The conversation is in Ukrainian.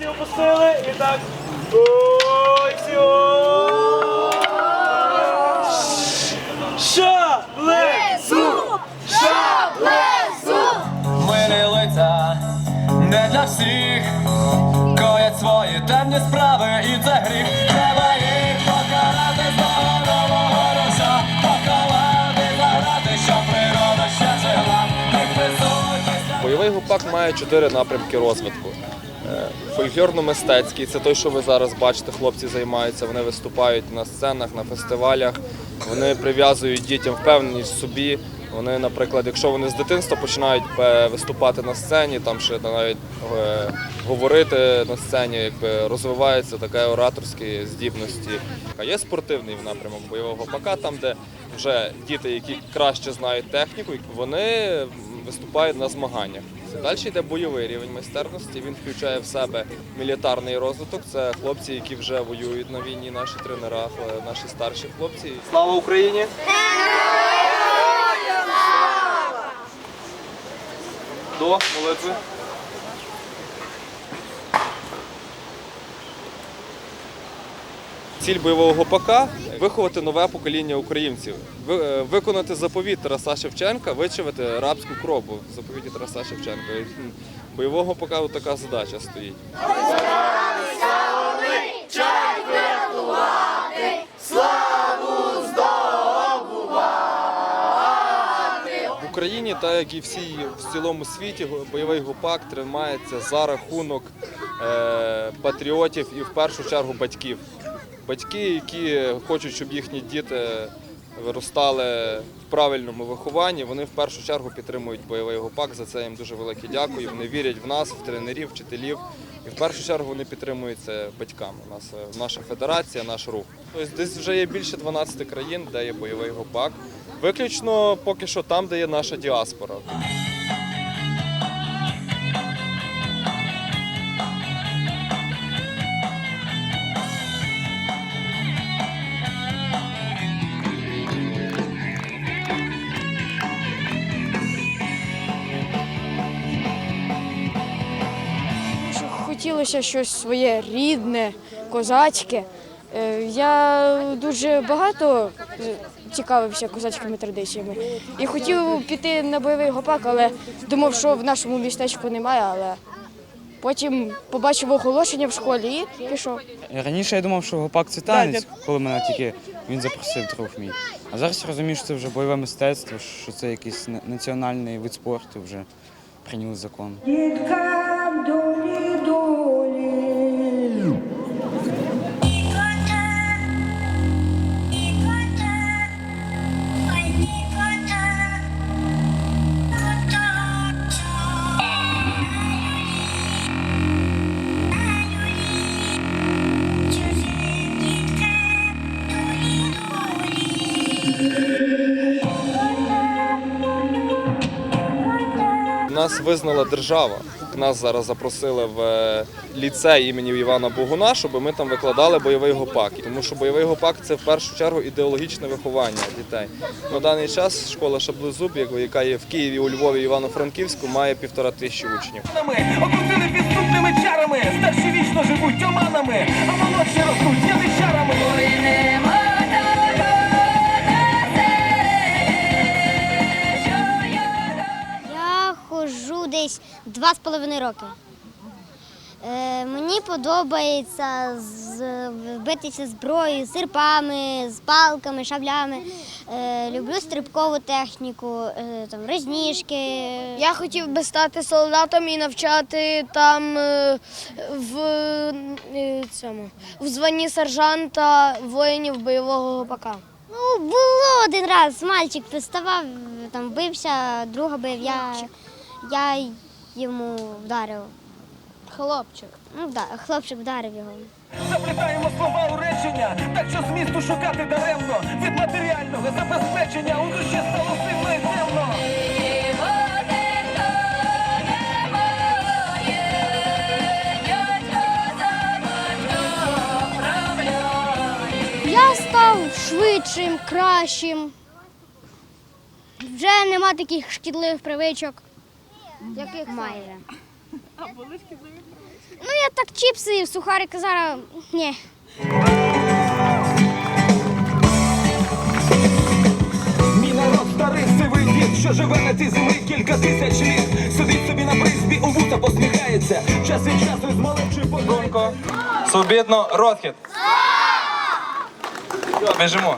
Всі опустили і так. Ой, всі. Шаблезу! Шаблезу! Милі лиця не для всіх, коять свої темні справи, присутність має чотири напрямки розвитку. Е, Фольклорно-мистецький це той, що ви зараз бачите, хлопці займаються, вони виступають на сценах, на фестивалях, вони прив'язують дітям впевненість в собі. Вони, наприклад, якщо вони з дитинства починають е, виступати на сцені, там ще навіть е, говорити на сцені, якби розвиваються такі ораторські здібності. А є спортивний напрямок бойового гупака, там, де вже діти, які краще знають техніку, вони виступають на змаганнях. Далі йде бойовий рівень майстерності. Він включає в себе мілітарний розвиток. Це хлопці, які вже воюють на війні, наші тренера, е, наші старші хлопці. Слава Україні! До молитви. Ціль бойового гопака виховати нове покоління українців, е, виконати заповіт Тараса Шевченка, вичавити рабську кров, в заповіті Тараса Шевченка. Бойового гопака така задача стоїть. В Україні, так як і всій в цілому світі, бойовий гопак тримається за рахунок е, патріотів і в першу чергу батьків. Батьки, які хочуть, щоб їхні діти виростали в правильному вихованні, вони в першу чергу підтримують бойовий гопак. За це їм дуже велике дякую. Вони вірять в нас, в тренерів, вчителів. І в першу чергу вони підтримують це батьками. Нас е, наша федерація, наш рух. Тобто десь вже є більше 12 країн, де є бойовий гопак. Виключно поки що там, де є наша діаспора. Хотілося щось своє рідне, козацьке. Е, Я дуже багато е, цікавився козацькими традиціями і хотів піти на бойовий гопак, але думав, що в нашому містечку немає, але потім побачив оголошення в школі і пішов. Раніше я думав, що гопак це танець, коли мене тільки він запросив друг мій. А зараз розумію, що це вже бойове мистецтво, що це якийсь національний вид спорту, вже прийняли закон. Нас визнала держава. Нас зараз запросили в е, ліцей імені Івана Богуна, щоб ми там викладали бойовий гопак. Тому що бойовий гопак це в першу чергу ідеологічне виховання дітей. На даний час школа Шаблезуб, яка є в Києві, у Львові, Івано-Франківську, має півтора тисячі учнів. Окрутили підступними чарами, старші вічно живуть оманами, а молодші ростуть яничарами. Два з половиною роки. Е, мені подобається битися зброєю, серпами, з палками, шаблями. Е, люблю стрибкову техніку, е, там, розніжки. Я хотів би стати солдатом і навчати там е, в е, цьому в званні сержанта воїнів бойового гопака. Ну, було один раз, мальчик приставав, там бився, друга бив, я, я йому вдарив. Хлопчик. Ну, да, хлопчик вдарив його. Заплітаємо слова у речення, так що змісту шукати даремно. Від матеріального забезпечення у душі стало сильно і темно. Я став швидшим, кращим. Вже нема таких шкідливих привичок. Яких майже. Ну, я так чіпси, сухарики зараз. Ні. Мій народ старий сивий дід, що живе на цій землі кілька тисяч літ. Сидить собі на призбі, у вуса посміхається. Час від часу з малечою подумка. Свобідно, розхід. Біжимо.